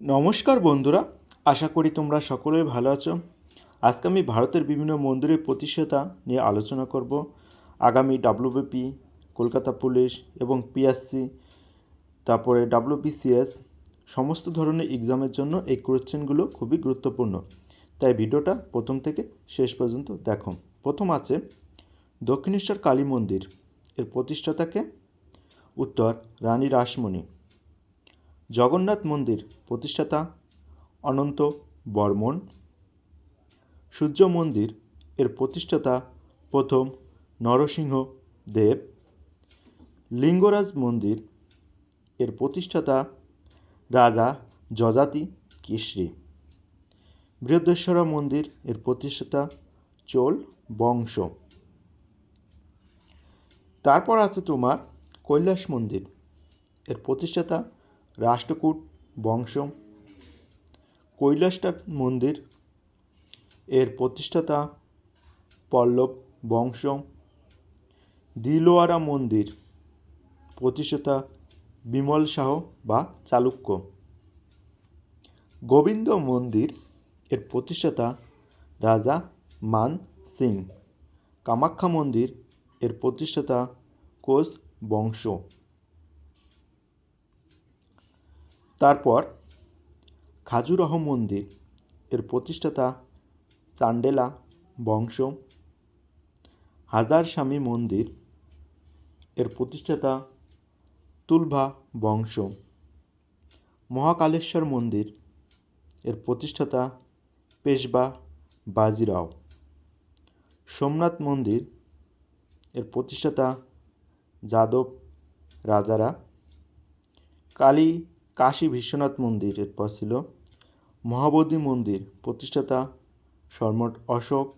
নমস্কার বন্ধুরা, আশা করি তোমরা সকলেই ভালো আছো। আজকে আমি ভারতের বিভিন্ন মন্দিরের প্রতিষ্ঠাতা নিয়ে আলোচনা করব। আগামী ডাব্লিউবিপি কলকাতা পুলিশ এবং পিএসসি তারপরে ডাব্লিউবিসিএস সমস্ত ধরনের এক্সামের জন্য এই কোয়েশ্চেনগুলো খুবই গুরুত্বপূর্ণ। তাই ভিডিওটা প্রথম থেকে শেষ পর্যন্ত দেখো। প্রথম আছে, দক্ষিণেশ্বর কালী মন্দির, এর প্রতিষ্ঠাতাকে উত্তর, রানী রাসমণি। জগন্নাথ মন্দির প্রতিষ্ঠাতা অনন্ত বর্মন। সূর্য মন্দির এর প্রতিষ্ঠাতা প্রথম নরসিংহ দেব। লিঙ্গরাজ মন্দির এর প্রতিষ্ঠাতা রাজা যজাতি কেশরী। বৃহদেশ্বরা মন্দির এর প্রতিষ্ঠাতা চোল বংশ। তারপর আছে তোমার কৈলাস মন্দির এর প্রতিষ্ঠাতা রাষ্ট্রকূট বংশ কৈলাসটাক মন্দির, এর প্রতিষ্ঠাতা পল্লব বংশ দিলোয়ারা মন্দির, প্রতিষ্ঠাতা বিমল শাহ বা চালুক্য। গোবিন্দ মন্দির, এর প্রতিষ্ঠাতা রাজা মান সিং। কামাখ্যা মন্দির, এর প্রতিষ্ঠাতা কোচ বংশ। তারপর খাজুরাহ মন্দির, এর প্রতিষ্ঠাতা চান্ডেলা বংশ, হাজার স্বামী মন্দির, এর প্রতিষ্ঠাতা তুলভা বংশ, মহাকালেশ্বর মন্দির, এর প্রতিষ্ঠাতা পেশবা বাজিরাও, সোমনাথ মন্দির, এর প্রতিষ্ঠাতা যাদব রাজারা, কালী কাশী বিশ্বনাথ মন্দিরের পর ছিল মহাবোধি মন্দির, প্রতিষ্ঠাতা শর্মট অশোক।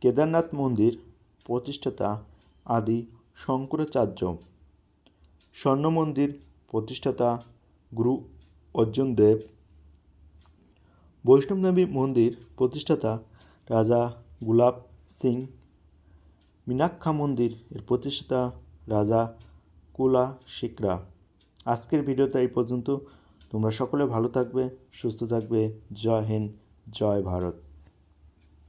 কেদারনাথ মন্দির, প্রতিষ্ঠাতা আদি শঙ্করাচার্য। স্বর্ণ মন্দির, প্রতিষ্ঠাতা গুরু অর্জুন দেব। বৈষ্ণবদেবী মন্দির, প্রতিষ্ঠাতা রাজা গুলাব সিং। মীনাক্ষা মন্দির, এর প্রতিষ্ঠাতা রাজা কুলা শিকরা আজকের ভিডিওতে এই পর্যন্ত। তোমরা সকলে ভালো থাকবে সুস্থ থাকবে। জয় হিন্দ জয় ভারত।